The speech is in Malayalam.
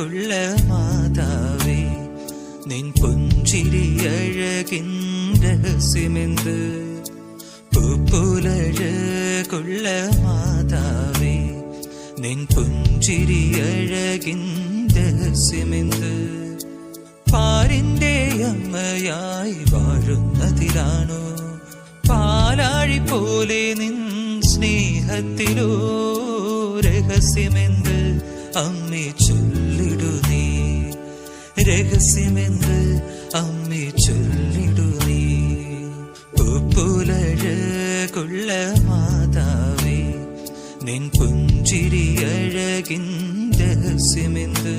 കൊള്ള മാതാവേ നിൻ പുഞ്ചിരി അഴകിന്ദ്രഹസ്യമെന്ത് രഹസ്യമെന്ത്? പൂപ്പുലഴ കൊള്ള മാതാവേ നിൻ പുഞ്ചിരി അഴകിന്ദ്രഹസ്യമെന്ത് പാരിന്റെ അമ്മയായി വാഴുന്നതിലാണോ? പാലാഴി പോലെ നിൻ സ്നേഹത്തിലോ രഹസ്യമെന്ത്? അമ്മേ ചൊല്ലിടു നീ രഹസ്യമെന്ത് അമ്മേ ചൊല്ലിടു നീ പൂപ്പുലഴ കൊള്ള മാതാവേ നിൻ പുഞ്ചിരി അഴകിൻ രഹസ്യമെന്ത്